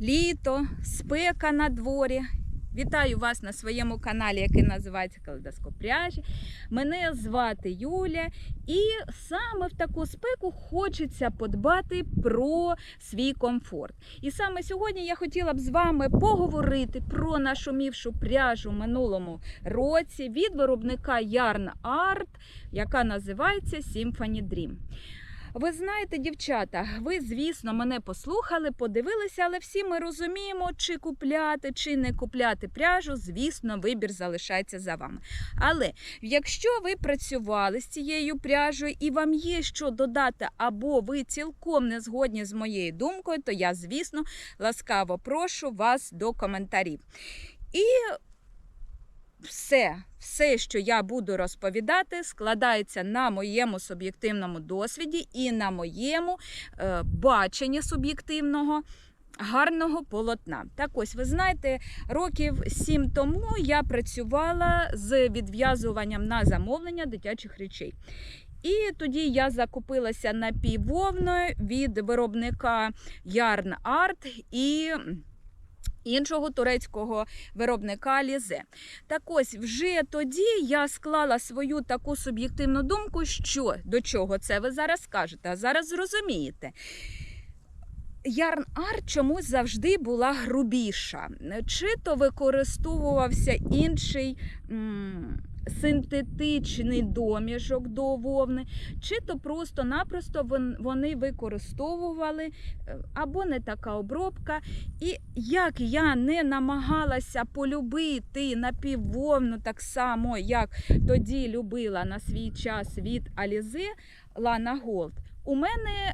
літо, спека на дворі. Вітаю вас на своєму каналі, який називається Калейдоскоп. Мене звати Юля, і саме в таку спеку хочеться подбати про свій комфорт. І саме сьогодні я хотіла б з вами поговорити про нашумівшу пряжу в минулому році від виробника Yarn Art, яка називається Symphony Dream. Ви знаєте, дівчата, ви, звісно, мене послухали, подивилися, але всі ми розуміємо, чи купляти, чи не купляти пряжу. Звісно, вибір залишається за вами. Але якщо ви працювали з цією пряжею і вам є що додати, або ви цілком не згодні з моєю думкою, то я, звісно, ласкаво прошу вас до коментарів. І все, все, що я буду розповідати, складається на моєму суб'єктивному досвіді і на моєму е, баченні суб'єктивного. Гарного полотна. Так ось, ви знаєте, років сім тому я працювала з відв'язуванням на замовлення дитячих речей. І тоді я закупилася напіввовною від виробника Yarn Art і іншого турецького виробника Лізе. Так ось, вже тоді я склала свою таку суб'єктивну думку, що до чого це ви зараз скажете, а зараз зрозумієте. Ярн Ар чомусь завжди була грубіша. Чи то використовувався інший м, синтетичний доміжок до вовни, чи то просто-напросто вони використовували е, або не така обробка. І як я не намагалася полюбити напіввовну так само, як тоді любила на свій час від Алізи Лана Голд, у мене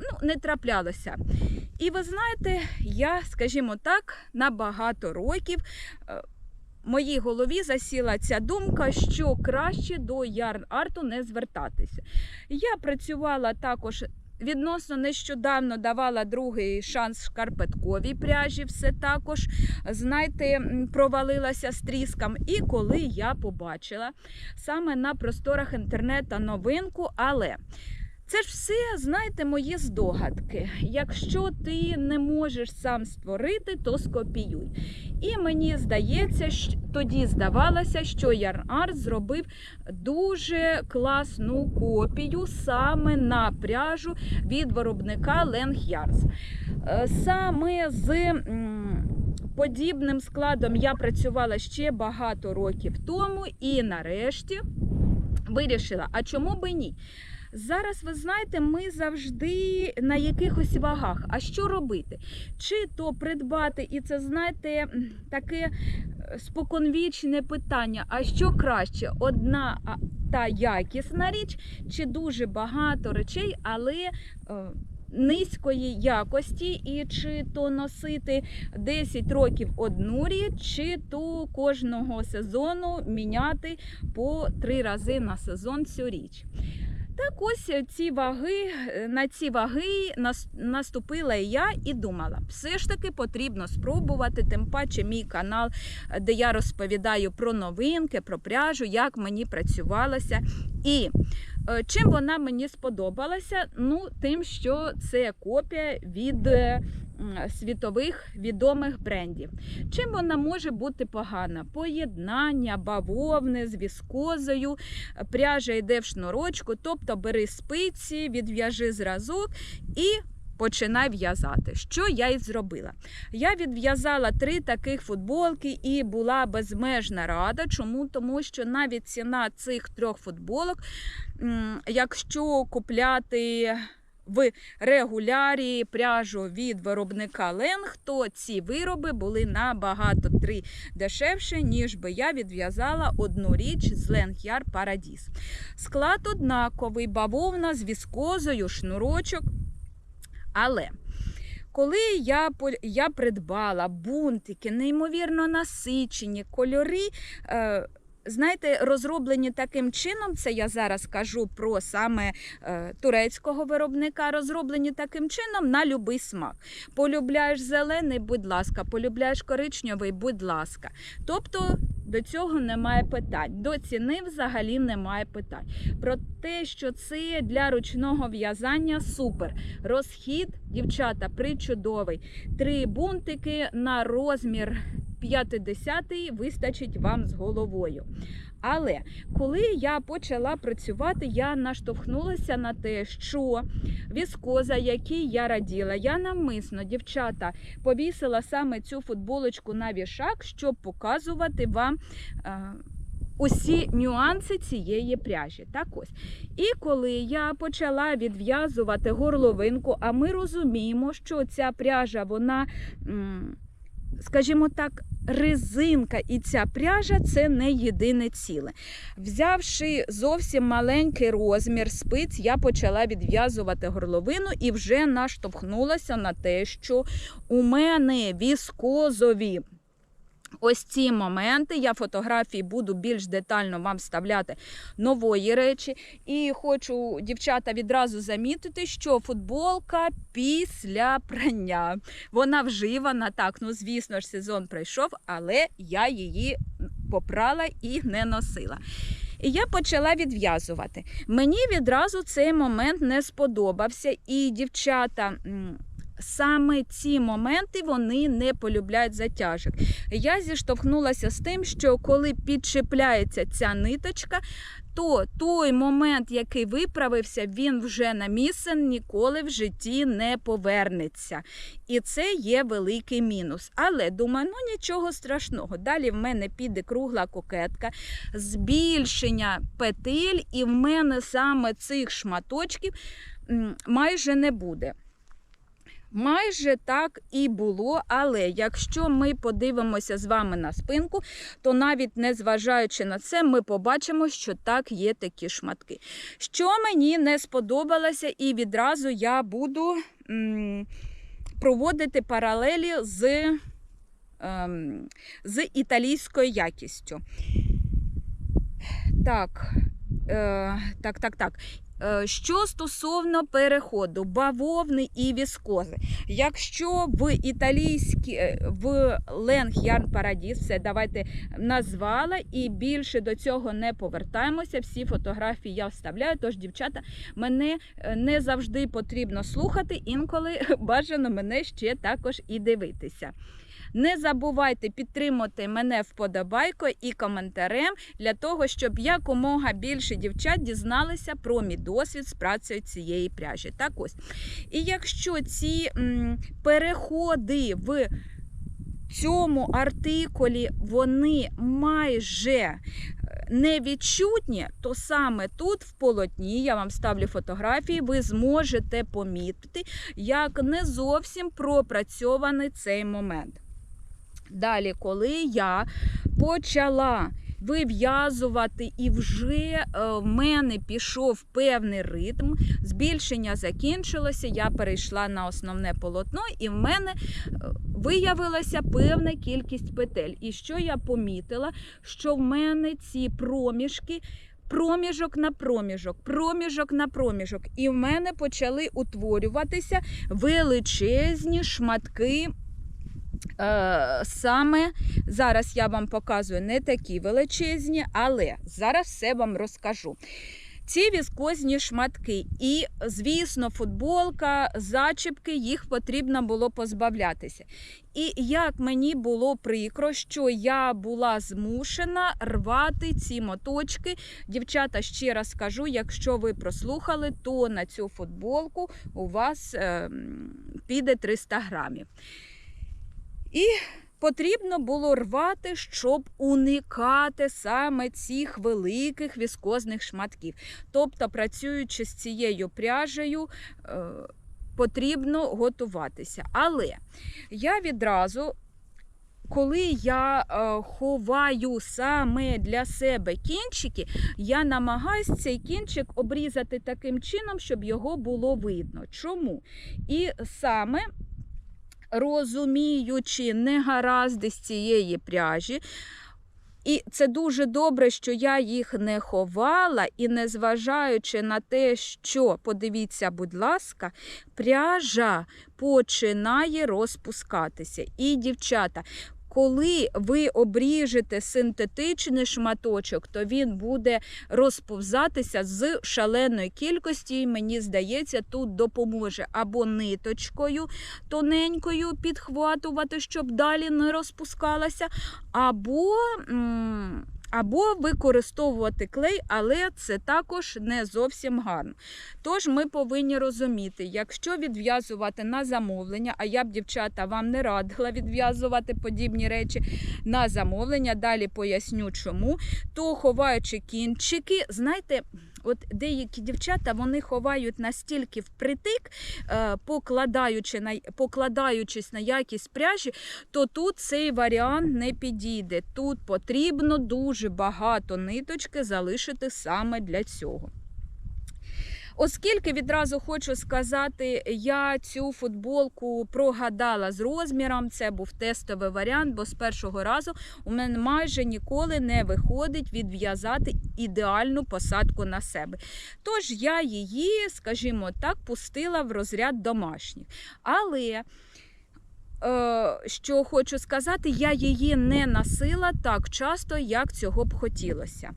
ну, не траплялося. І ви знаєте, я, скажімо так, на багато років е, моїй голові засіла ця думка, що краще до ярн-арту не звертатися. Я працювала також. Відносно нещодавно давала другий шанс шкарпетковій пряжі, все також, знаєте, провалилася з тріском. І коли я побачила саме на просторах інтернету новинку, але це ж все, знаєте, мої здогадки. Якщо ти не можеш сам створити, то скопіюй. І мені здається, щ- тоді здавалося, що Art зробив дуже класну копію саме на пряжу від виробника Yarns. Е, Саме з подібним складом я працювала ще багато років тому, і нарешті вирішила, а чому би ні? Зараз, ви знаєте, ми завжди на якихось вагах. А що робити? Чи то придбати, і це, знаєте, таке е, споконвічне питання: а що краще? Одна та якісна річ, чи дуже багато речей, але. е, Низької якості, і чи то носити 10 років одну річ, чи то кожного сезону міняти по три рази на сезон цю річ. Так ось ці ваги, е, на ці ваги наступила і я і думала, все ж таки потрібно спробувати, тим паче мій канал, е, де я розповідаю про новинки, про пряжу, як мені працювалося. І е, чим вона мені сподобалася? Ну, тим, що це копія від е, світових відомих брендів. Чим вона може бути погана? Поєднання бавовни з віскозою, пряжа йде в шнурочку, тобто бери спиці, відв'яжи зразок і починай в'язати. Що я і зробила? Я відв'язала три таких футболки і була безмежна рада. Чому? Тому що навіть ціна цих трьох футболок, якщо купляти. В регулярі пряжу від виробника Ленг, то ці вироби були набагато три дешевше, ніж би я відв'язала одну річ з Ленг-Яр Парадіс. Склад однаковий, бавовна з віскозою, шнурочок. Але коли я, я придбала бунтики, неймовірно насичені кольори. Е, Знаєте, розроблені таким чином, це я зараз кажу про саме е, турецького виробника, розроблені таким чином на любий смак. Полюбляєш зелений, будь ласка, полюбляєш коричневий, будь ласка. Тобто до цього немає питань. До ціни взагалі немає питань. Про те, що це для ручного в'язання супер. Розхід, дівчата, причудовий. Три бунтики на розмір 50 вистачить вам з головою. Але коли я почала працювати, я наштовхнулася на те, що віскоза, якій я раділа, я навмисно, дівчата, повісила саме цю футболочку на вішак, щоб показувати вам. Е, Усі нюанси цієї пряжі. Так ось. І коли я почала відв'язувати горловинку, а ми розуміємо, що ця пряжа, вона, м, скажімо так, резинка і ця пряжа це не єдине ціле. Взявши зовсім маленький розмір спиць, я почала відв'язувати горловину і вже наштовхнулася на те, що у мене віскозові. Ось ці моменти. Я фотографії буду більш детально вам вставляти нової речі. І хочу, дівчата, відразу замітити, що футболка після прання. Вона вживана. Так, ну звісно ж, сезон пройшов, але я її попрала і не носила. І я почала відв'язувати. Мені відразу цей момент не сподобався, і дівчата. Саме ці моменти вони не полюбляють затяжок. Я зіштовхнулася з тим, що коли підчепляється ця ниточка, то той момент, який виправився, він вже на місце ніколи в житті не повернеться. І це є великий мінус. Але думаю, ну нічого страшного. Далі в мене піде кругла кокетка, збільшення петель, і в мене саме цих шматочків майже не буде. Майже так і було, але якщо ми подивимося з вами на спинку, то навіть не зважаючи на це, ми побачимо, що так є такі шматки. Що мені не сподобалося, і відразу я буду проводити паралелі з, ем, з італійською якістю. Так, е, так, так, так. Е, Що стосовно переходу бавовни і віскози, якщо в італійській е, в Ленг Ярн Парадіс, все давайте назвала і більше до цього не повертаємося. Всі фотографії я вставляю. Тож, дівчата, мене е, не завжди потрібно слухати, інколи бажано мене ще також і дивитися. Не забувайте підтримати мене вподобайкою і коментарем для того, щоб якомога більше дівчат дізналися про мій досвід з працею цієї пряжі. Так ось. І якщо ці переходи в цьому артикулі вони майже е, невідчутні, то саме тут в полотні, я вам ставлю фотографії, ви зможете помітити, як не зовсім пропрацьований цей момент. Далі, коли я почала вив'язувати, і вже е, в мене пішов певний ритм, збільшення закінчилося, я перейшла на основне полотно, і в мене е, виявилася певна кількість петель. І що я помітила, що в мене ці проміжки. Проміжок на проміжок, проміжок на проміжок. І в мене почали утворюватися величезні шматки саме зараз я вам показую не такі величезні, але зараз все вам розкажу. Ці віскозні шматки, і, звісно, футболка, зачіпки, їх потрібно було позбавлятися. І як мені було прикро, що я була змушена рвати ці моточки. Дівчата, ще раз кажу, якщо ви прослухали, то на цю футболку у вас е, піде 300 грамів. І потрібно було рвати, щоб уникати саме цих великих віскозних шматків. Тобто, працюючи з цією пряжею, е, потрібно готуватися. Але я відразу. Коли я е, ховаю саме для себе кінчики, я намагаюся цей кінчик обрізати таким чином, щоб його було видно. Чому? І саме розуміючи негаразди з цієї пряжі. І це дуже добре, що я їх не ховала, і незважаючи на те, що, подивіться, будь ласка, пряжа починає розпускатися. І, дівчата, коли ви обріжете синтетичний шматочок, то він буде розповзатися з шаленої кількості. І мені здається, тут допоможе або ниточкою тоненькою підхватувати, щоб далі не розпускалася, або. Або використовувати клей, але це також не зовсім гарно. Тож ми повинні розуміти, якщо відв'язувати на замовлення, а я б, дівчата, вам не радила відв'язувати подібні речі на замовлення, далі поясню чому, то ховаючи кінчики, знаєте. От деякі дівчата вони ховають настільки впритик, е, покладаючи на, покладаючись на якість пряжі, то тут цей варіант не підійде. Тут потрібно дуже багато ниточки залишити саме для цього. Оскільки відразу хочу сказати, я цю футболку прогадала з розміром, це був тестовий варіант, бо з першого разу у мене майже ніколи не виходить відв'язати ідеальну посадку на себе. Тож я її, скажімо так, пустила в розряд домашніх. Але що хочу сказати, я її не носила так часто, як цього б хотілося.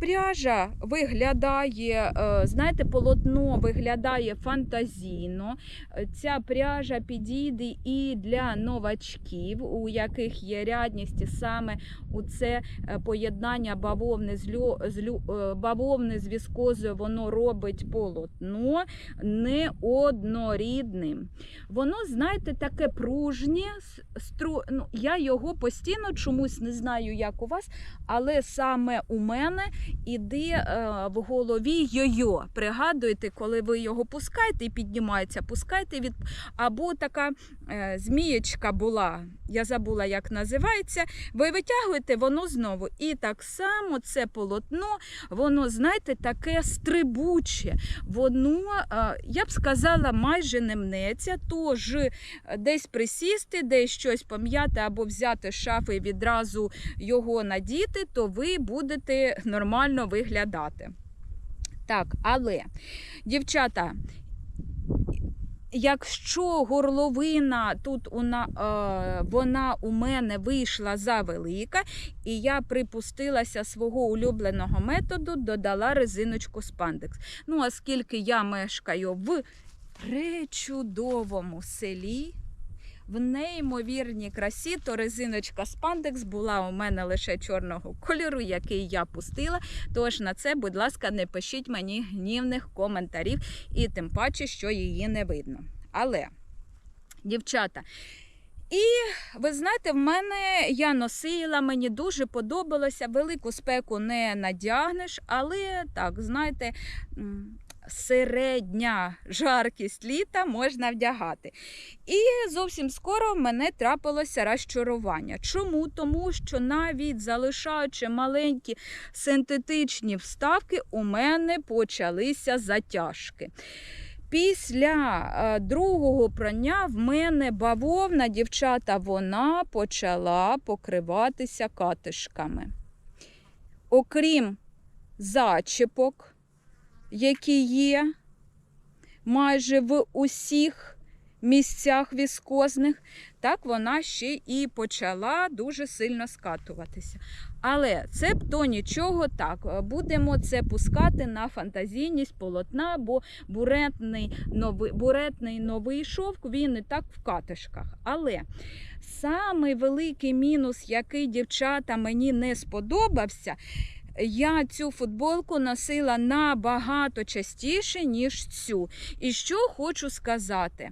Пряжа виглядає, е, знаєте, полотно виглядає фантазійно. Е, Ця пряжа підійде і для новачків, у яких є рядність саме у це е, поєднання бавовни з, лю, з лю, е, бавовни з віскозою, воно робить полотно неоднорідним. Воно, знаєте, таке пружнє. С- Стру... Ну, я його постійно чомусь не знаю, як у вас, але саме у мене іде е, в голові йо-йо. Пригадуєте, коли ви його пускаєте і піднімається, пускаєте від. Або така е, змієчка була, я забула, як називається. Ви витягуєте воно знову. І так само це полотно, воно, знаєте, таке стрибуче. Воно, е, я б сказала, майже не мнеться, тож десь присісти, десь щось пом'яти або взяти з шафи і відразу його надіти, то ви будете нормально виглядати. Так, але, дівчата, Якщо горловина тут уна, е, вона у мене вийшла завелика, і я припустилася свого улюбленого методу, додала резиночку спандекс. Ну, оскільки я мешкаю в пречудовому селі, в неймовірній красі, то резиночка спандекс була у мене лише чорного кольору, який я пустила. Тож на це, будь ласка, не пишіть мені гнівних коментарів, і тим паче, що її не видно. Але, дівчата. І ви знаєте, в мене я носила, мені дуже подобалося. Велику спеку не надягнеш, але так, знаєте, середня жаркість літа можна вдягати. І зовсім скоро в мене трапилося розчарування. Чому? Тому що навіть залишаючи маленькі синтетичні вставки, у мене почалися затяжки. Після е, другого прання в мене бавовна, дівчата, вона почала покриватися катишками. Окрім зачіпок, які є майже в усіх місцях віскозних, так вона ще і почала дуже сильно скатуватися. Але це б то нічого так. Будемо це пускати на фантазійність полотна, бо буретний новий, буретний новий шовк він і так в катишках. Але самий великий мінус, який дівчата мені не сподобався, я цю футболку носила набагато частіше, ніж цю. І що хочу сказати?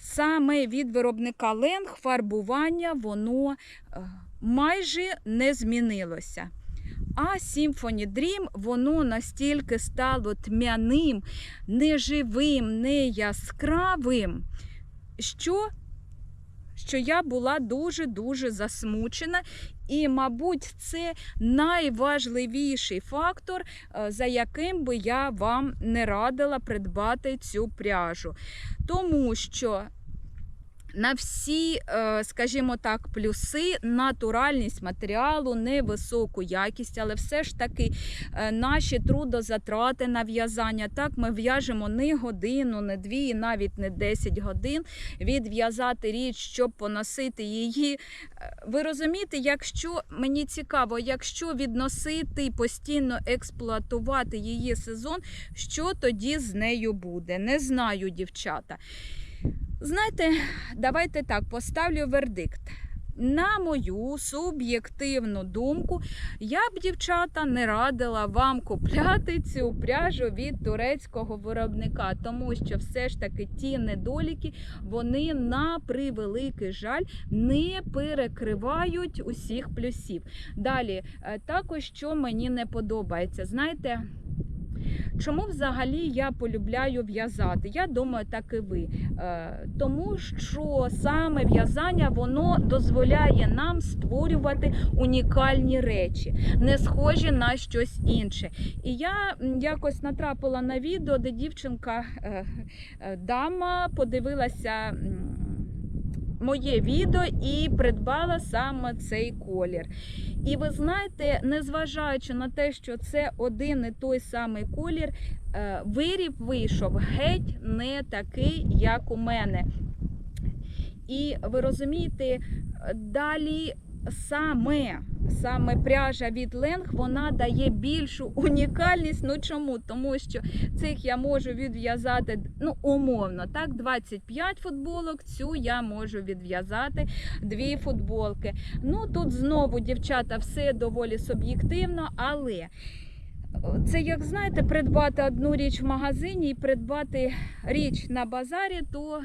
Саме від виробника Ленг фарбування воно е, майже не змінилося. А Symphony Dream воно настільки стало тьмяним, неживим, не яскравим, що, що я була дуже-дуже засмучена. І, мабуть, це найважливіший фактор, е, за яким би я вам не радила придбати цю пряжу. Тому що на всі, е, скажімо так, плюси, натуральність матеріалу, невисоку якість, але все ж таки е, наші трудозатрати на в'язання. Так, ми в'яжемо не годину, не дві, навіть не 10 годин. Відв'язати річ, щоб поносити її. Е, Ви розумієте, якщо мені цікаво, якщо відносити постійно експлуатувати її сезон, що тоді з нею буде? Не знаю, дівчата. Знаєте, давайте так поставлю вердикт. На мою суб'єктивну думку, я б, дівчата, не радила вам купляти цю пряжу від турецького виробника, тому що все ж таки ті недоліки, вони на превеликий жаль не перекривають усіх плюсів. Далі, е, також що мені не подобається, знаєте. Чому взагалі я полюбляю в'язати? Я думаю, так і ви. Е, тому що саме в'язання воно дозволяє нам створювати унікальні речі, не схожі на щось інше. І я якось натрапила на відео, де дівчинка, е, е, дама подивилася. Моє відео і придбала саме цей колір. І ви знаєте, незважаючи на те, що це один і той самий колір, е, виріб вийшов геть не такий, як у мене. І ви розумієте, далі саме, саме пряжа від Ленг вона дає більшу унікальність. Ну чому? Тому що цих я можу відв'язати ну, умовно, так, 25 футболок, цю я можу відв'язати дві футболки. Ну тут знову, дівчата, все доволі суб'єктивно, але. Це як знаєте, придбати одну річ в магазині і придбати річ на базарі, то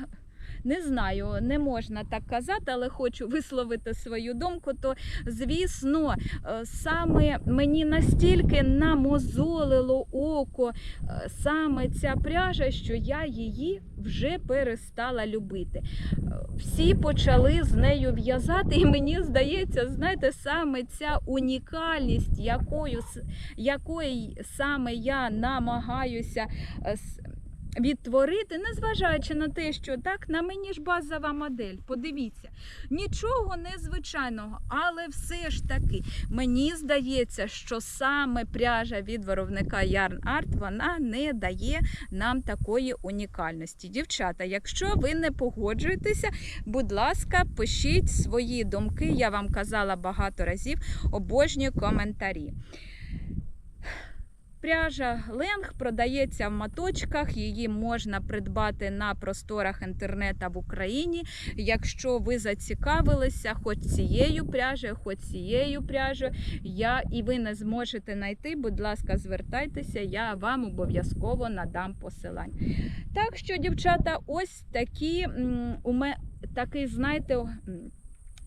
не знаю, не можна так казати, але хочу висловити свою думку. То звісно, е, саме мені настільки намозолило око е, саме ця пряжа, що я її вже перестала любити. Е, Всі почали з нею в'язати, і мені здається, знаєте, саме ця унікальність, якою якої саме я намагаюся відтворити, незважаючи на те, що так, на мені ж базова модель. Подивіться, нічого незвичайного, але все ж таки мені здається, що саме пряжа від виробника Yarn Art вона не дає нам такої унікальності. Дівчата, якщо ви не погоджуєтеся, будь ласка, пишіть свої думки. Я вам казала багато разів, обожнюю коментарі. Пряжа Ленг продається в маточках, її можна придбати на просторах інтернету в Україні. Якщо ви зацікавилися хоч цією пряжею, хоч цією пряжею, я і ви не зможете знайти, будь ласка, звертайтеся, я вам обов'язково надам посилання. Так що, дівчата, ось такі у мене такий, знаєте,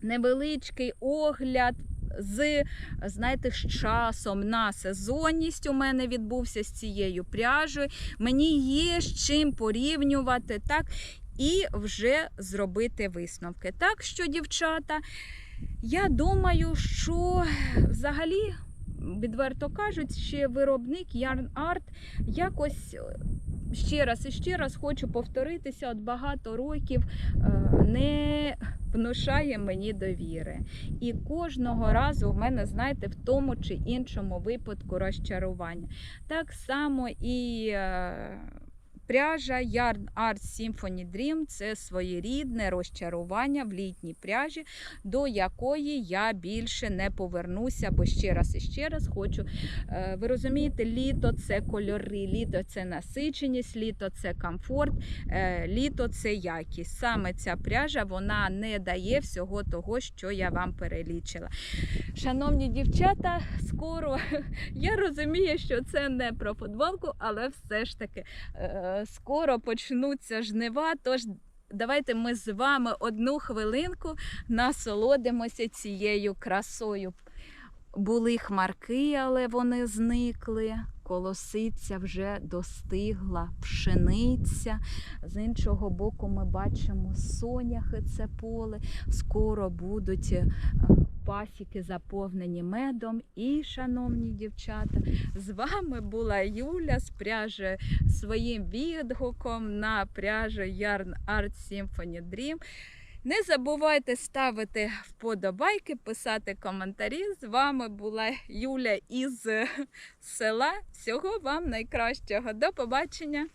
невеличкий огляд з знаєте, з часом на сезонність у мене відбувся з цією пряжею. Мені є з чим порівнювати, так, і вже зробити висновки. Так що, дівчата, я думаю, що взагалі. Відверто кажучи, виробник Yarn Art якось ще раз і ще раз хочу повторитися, от багато років е, не внушає мені довіри. І кожного разу в мене, знаєте, в тому чи іншому випадку розчарування. Так само і е, пряжа Yarn Art Symphony Dream це своєрідне розчарування в літній пряжі, до якої я більше не повернуся, бо ще раз і ще раз хочу. е, Ви розумієте, літо це кольори, літо це насиченість, літо це комфорт, е, літо це якість. Саме ця пряжа вона не дає всього того, що я вам перелічила. Шановні дівчата, скоро я розумію, що це не про футболку, але все ж таки е, скоро почнуться жнива. Тож давайте ми з вами одну хвилинку насолодимося цією красою. Були хмарки, але вони зникли. Колосиця вже достигла, пшениця. З іншого боку, ми бачимо соняхи, це поле. Скоро будуть е, пасіки заповнені медом. І, шановні дівчата, з вами була Юля з пряжею своїм відгуком на пряжу Yarn Art Symphony Dream. Не забувайте ставити вподобайки, писати коментарі. З вами була Юля із села. Всього вам найкращого. До побачення!